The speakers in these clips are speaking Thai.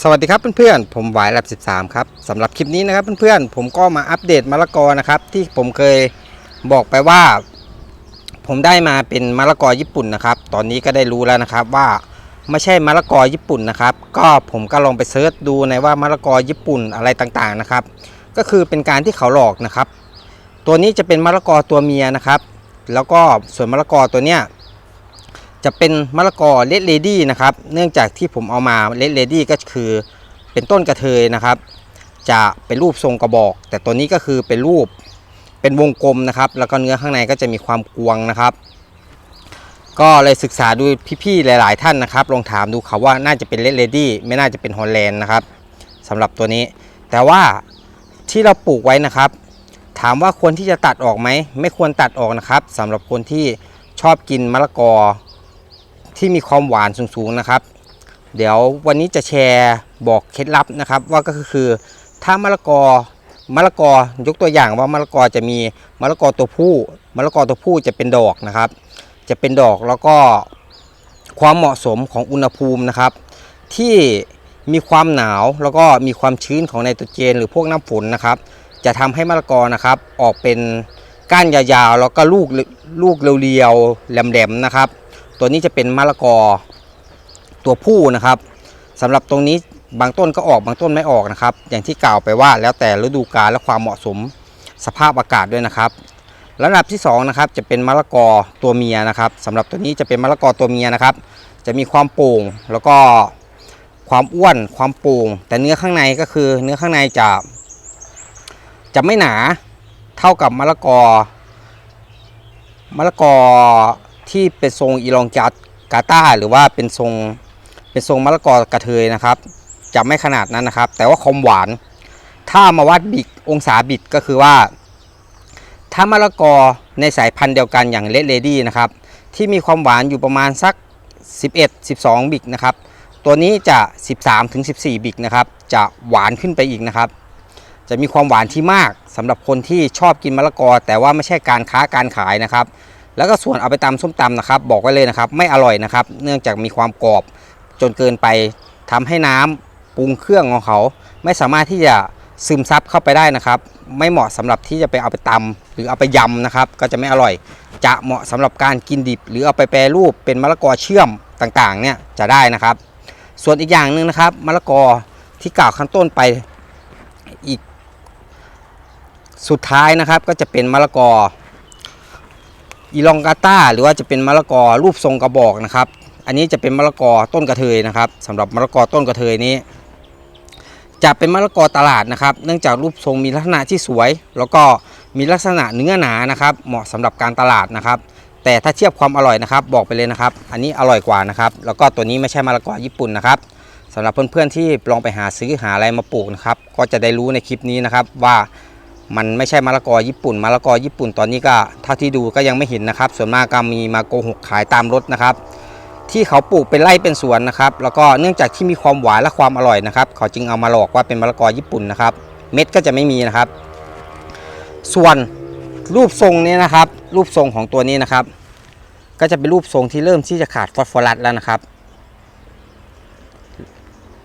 สวัสดีครับเพื่อนๆ ผมหวายแลบ13 ครับสำหรับคลิปนี้นะครับเพื่อนๆ ผมก็มาอัปเดตมะละกอนะครับ ที่ผมเคยบอกไปว่า ผมได้มาเป็นมะละกอญี่ปุ่นนะครับ ตอนนี้ก็ได้รู้แล้วนะครับว่าไม่ใช่มะละกอญี่ปุ่นนะครับ ก็ผมก็ลองไปเซิร์ชดูในว่ามะละกอญี่ปุ่นอะไรต่างๆนะครับ ก็คือเป็นการที่เขาหลอกนะครับ ตัวนี้จะเป็นมะละกอตัวเมียนะครับ แล้วก็ส่วนมะละกอตัวเนี้ย จะเป็นมะละกอเลดเลดี้นะครับ เนื่องจากที่ผมเอามาเลดเลดี้ก็คือเป็นต้นกระเทยนะครับ จะเป็นรูปทรงกระบอก แต่ตัวนี้ก็คือเป็นรูปเป็นวงกลมนะครับ แล้วก็เนื้อข้างในก็จะมีความกวงนะครับ ก็เลยศึกษาดูพี่ๆหลาย ๆ ท่านนะครับ ลองถามดูเขาว่าน่าจะเป็นเลดเลดี้ไม่น่าจะเป็นฮอลแลนด์นะครับสำหรับตัวนี้ แต่ว่าที่เราปลูกไว้นะครับ ถามว่าควรที่จะตัดออกไหมไม่ควรตัดออกนะครับสำหรับคนที่ชอบกินมะละกอ ที่มีความหวานสูงๆนะครับ เดี๋ยววันนี้จะแชร์บอกเคล็ดลับนะครับ ว่าก็คือถ้ามะละกอมะละกอยกตัวอย่างว่ามะละกอจะมีมะละกอตัวผู้มะละกอตัวผู้จะเป็นดอกนะครับ จะเป็นดอกแล้วก็ความเหมาะสมของอุณหภูมินะครับ ที่มีความหนาวแล้วก็มีความชื้นของไนโตรเจน หรือพวกน้ำฝนนะครับ จะทำให้มะละกอนะครับ ออกเป็นก้านยาวๆแล้วก็ลูกลูกเรียวๆแหลมๆนะครับ ตัวนี้จะเป็นมะละกอตัวผู้นะครับสำหรับตรงนี้บางต้นก็ออกบางต้นไม่ออกนะครับ อย่างที่กล่าวไปว่าแล้วแต่ฤดูกาลและความเหมาะสมสภาพอากาศด้วยนะครับระดับที่สองนะครับจะเป็นมะละกอตัวเมียนะครับสำหรับตัวนี้จะเป็นมะละกอตัวเมียนะครับ จะมีความโป่งแล้วก็ความอ้วนความโป่ง แต่เนื้อข้างในก็คือเนื้อข้างในจะจะไม่หนาเท่ากับมะละกอมะละกอ ที่เป็นทรงอีลองจัดกาตาหรือว่าเป็นทรงเป็นทรงมะละกอกระเทยนะครับ จะไม่ขนาดนั้นนะครับ แต่ว่าความหวาน ถ้ามาวัดบิกองศาบิดก็คือว่า ถ้ามะละกอในสายพันธุ์เดียวกันอย่างเลดเลดี้นะครับ ที่มีความหวานอยู่ประมาณสัก 11 12 บิกนะครับ ตัวนี้จะ 13ถึง14 บิกนะครับ จะหวานขึ้นไปอีกนะครับ จะมีความหวานที่มากสำหรับคนที่ชอบกินมะละกอ แต่ว่าไม่ใช่การค้าการขายนะครับ แล้วก็ส่วนเอาไปตำส้มตำนะครับ บอกไว้เลยนะครับ ไม่อร่อยนะครับ เนื่องจากมีความกรอบจนเกินไปทำให้น้ำปรุงเครื่องของเขา ไม่สามารถที่จะซึมซับเข้าไปได้นะครับ ไม่เหมาะสำหรับที่จะไปเอาไปตำหรือเอาไปยำนะครับ ก็จะไม่อร่อย จะเหมาะสำหรับการกินดิบ หรือเอาไปแปรรูปเป็นมะละกอเชื่อมต่างๆ เนี่ยจะได้นะครับ ส่วนอีกอย่างหนึ่งนะครับมะละกอที่กล่าวข้างต้นไปอีก สุดท้ายนะครับก็จะเป็นมะละกอ อีลองกาต้าหรือว่าจะเป็นมะละกอรูปทรงกระบอกนะครับ อันนี้จะเป็นมะละกอต้นกระเทยนะครับสำหรับมะละกอต้นกระเทยนี้ จะเป็นมะละกอตลาดนะครับ เนื่องจากรูปทรงมีลักษณะที่สวย แล้วก็มีลักษณะเนื้อหนานะครับ เหมาะสำหรับการตลาดนะครับ แต่ถ้าเทียบความอร่อยนะครับ บอกไปเลยนะครับ อันนี้อร่อยกว่านะครับ แล้วก็ตัวนี้ไม่ใช่มะละกอญี่ปุ่นนะครับสำหรับเพื่อนๆที่ลองไปหาซื้อหาอะไรมาปลูกนะครับ ก็จะได้รู้ในคลิปนี้นะครับว่า มันไม่ใช่มะละกอญี่ปุ่นมะละกอญี่ปุ่นตอนนี้ก็เท่าที่ดูก็ยังไม่เห็นนะครับ ส่วนมากก็มีมาโกหกขายตามรถนะครับ ที่เขาปลูกเป็นไร่เป็นสวนนะครับ แล้วก็เนื่องจากที่มีความหวานและความอร่อยนะครับ เขาจึงเอามาหลอกว่าเป็นมะละกอญี่ปุ่นนะครับ เม็ดก็จะไม่มีนะครับ ส่วนรูปทรงนี้นะครับ รูปทรงของตัวนี้นะครับ ก็จะเป็นรูปทรงที่เริ่มที่จะขาดฟอสฟอรัสแล้วนะครับ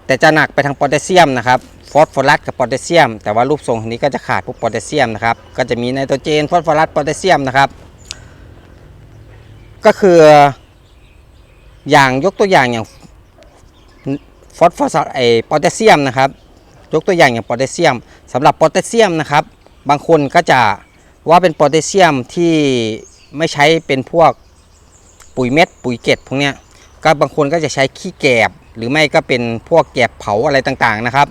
แต่จะหนักไปทางโพแทสเซียมนะครับ ฟอสฟอรัสกับโพแทสเซียม แต่ว่ารูปทรงนี้ก็จะขาดพวกโพแทสเซียมนะครับ ก็จะมีไนโตรเจนฟอสฟอรัสโพแทสเซียมนะครับ ก็คืออย่างยกตัวอย่างอย่างฟอสฟอรัสไอโพแทสเซียมนะครับ ยกตัวอย่างอย่างโพแทสเซียมสำหรับโพแทสเซียมนะครับ บางคนก็จะว่าเป็นโพแทสเซียมที่ไม่ใช้เป็นพวกปุ๋ยเม็ดปุ๋ยเกล็ดพวกเนี้ยก็บางคนก็จะใช้ขี้แกบหรือไม่ก็เป็นพวกแกบเผาอะไรต่างๆนะครับ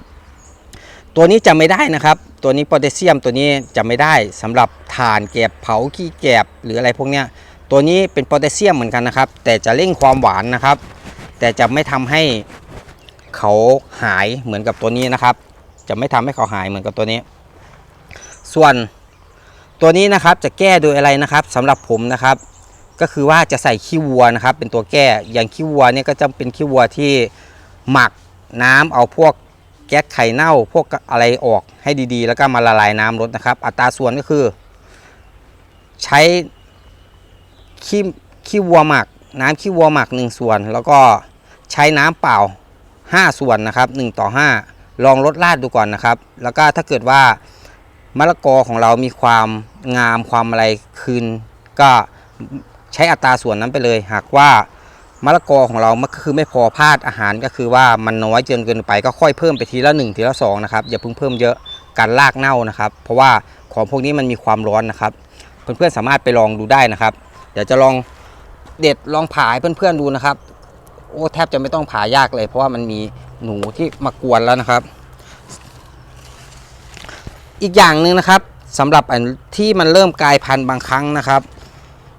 ตัวนี้จะไม่ได้นะครับ ตัวนี้โพแทสเซียมตัวนี้จะไม่ได้สำหรับถ่านแกบเผาขี้แกบหรืออะไรพวกเนี้ยตัวนี้เป็นโพแทสเซียมเหมือนกันนะครับ แต่จะเร่งความหวานนะครับ แต่จะไม่ทำให้เขาหายเหมือนกับตัวนี้นะครับ จะไม่ทำให้เขาหายเหมือนกับตัวนี้ ส่วนตัวนี้นะครับจะแก้โดยอะไรนะครับสำหรับผมนะครับ ก็คือว่าจะใส่ขี้วัวนะครับ เป็นตัวแก้อย่างขี้วัวเนี่ยก็จะเป็นขี้วัวที่หมักน้ำเอาพวก แก๊สไข่เน่าพวกอะไรออกให้ดีๆ แล้วก็มาละลายน้ำลดนะครับ อัตราส่วนก็คือ ใช้ขี้ขี้วัวหมัก น้ำขี้วัวหมักหนึ่งส่วน แล้วก็ใช้น้ำเปล่า 5 ส่วนนะครับ1ต่อ 5 ลองลดลาดดูก่อนนะครับ แล้วก็ถ้าเกิดว่ามะละกอของเรามีความงามความอะไรคืน ก็ใช้อัตราส่วนนั้นไปเลย หากว่า มะละกอของเรามันก็คือไม่พอพลาดอาหารก็คือว่ามันน้อยจนเกินไปก็ค่อยเพิ่มไปทีละหนึ่งทีละสองนะครับอย่าเพิ่งเพิ่มเยอะการลากเน่านะครับ เพราะว่าของพวกนี้มันมีความร้อนนะครับ เพื่อนๆสามารถไปลองดูได้นะครับ เดี๋ยวจะลองเด็ดลองผาให้เพื่อนๆดูนะครับ โอ้แทบจะไม่ต้องผายากเลย เพราะว่ามันมีหนูที่มากวนแล้วนะครับ อีกอย่างหนึ่งนะครับสำหรับอันที่มันเริ่มกลายพันธุ์บางครั้งนะครับ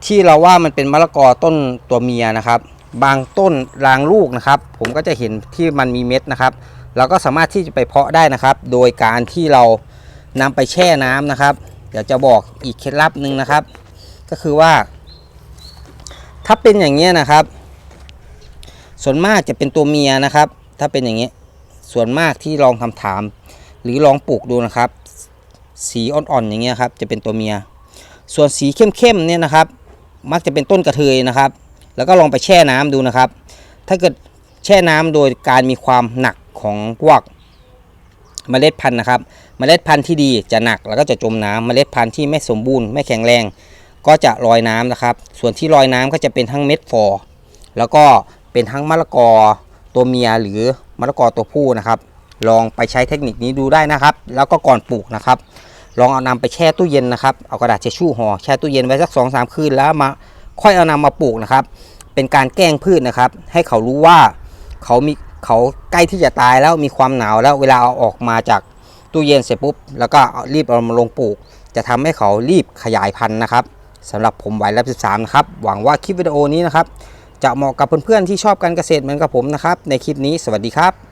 ที่เราว่ามันเป็นมะละกอต้นตัวเมียนะครับ บางต้นรางลูกนะครับ ผมก็จะเห็นที่มันมีเม็ดนะครับ เราก็สามารถที่จะไปเพาะได้นะครับ โดยการที่เรานำไปแช่น้ำนะครับ เดี๋ยวจะบอกอีกเคล็ดลับหนึ่งนะครับ ก็คือว่า ถ้าเป็นอย่างนี้ยนะครับ ส่วนมากจะเป็นตัวเมียนะครับ ถ้าเป็นอย่างนี้ส่วนมากที่ลองทำถาม หรือลองปลูกดูนะครับ สีอ่อนๆอย่างเงี้ยครับ จะเป็นตัวเมีย ส่วนสีเข้มๆเนี่ยนะครับ มักจะเป็นต้นกระเทยนะครับ แล้วก็ลองไปแช่น้ำดูนะครับ ถ้าเกิดแช่น้ำโดยการมีความหนักของพวกเมล็ดพันธุ์นะครับ เมล็ดพันธุ์ที่ดีจะหนักแล้วก็จะจมน้ำเมล็ดพันธุ์ที่ไม่สมบูรณ์ไม่แข็งแรง ก็จะลอยน้ำนะครับ ส่วนที่ลอยน้ำก็จะเป็นทั้งเม็ดฟอแล้วก็เป็นทั้งมะละกอตัวเมียหรือมะละกอตัวผู้นะครับ ลองไปใช้เทคนิคนี้ดูได้นะครับ แล้วก็ก่อนปลูกนะครับ ลองเอานำไปแช่ตู้เย็นนะครับ เอากระดาษเช็ดชู่ห่อแช่ตู้เย็นไว้สัก2อสคืนแล้วมา ค่อยเอานำมาปลูกนะครับ เป็นการแกล้งพืชนะครับ ให้เขารู้ว่าเขามีเขาใกล้ที่จะตายแล้วมีความหนาวแล้วเวลาเอาออกมาจากตู้เย็นเสร็จปุ๊บแล้วก็รีบเอามาลงปลูก จะทำให้เขารีบขยายพันธุ์นะครับสำหรับผมไหวรับ13นะครับหวังว่าคลิปวิดีโอนี้นะครับจะเหมาะกับเพื่อนๆที่ชอบการเกษตรเหมือนกับผมนะครับ ในคลิปนี้สวัสดีครับ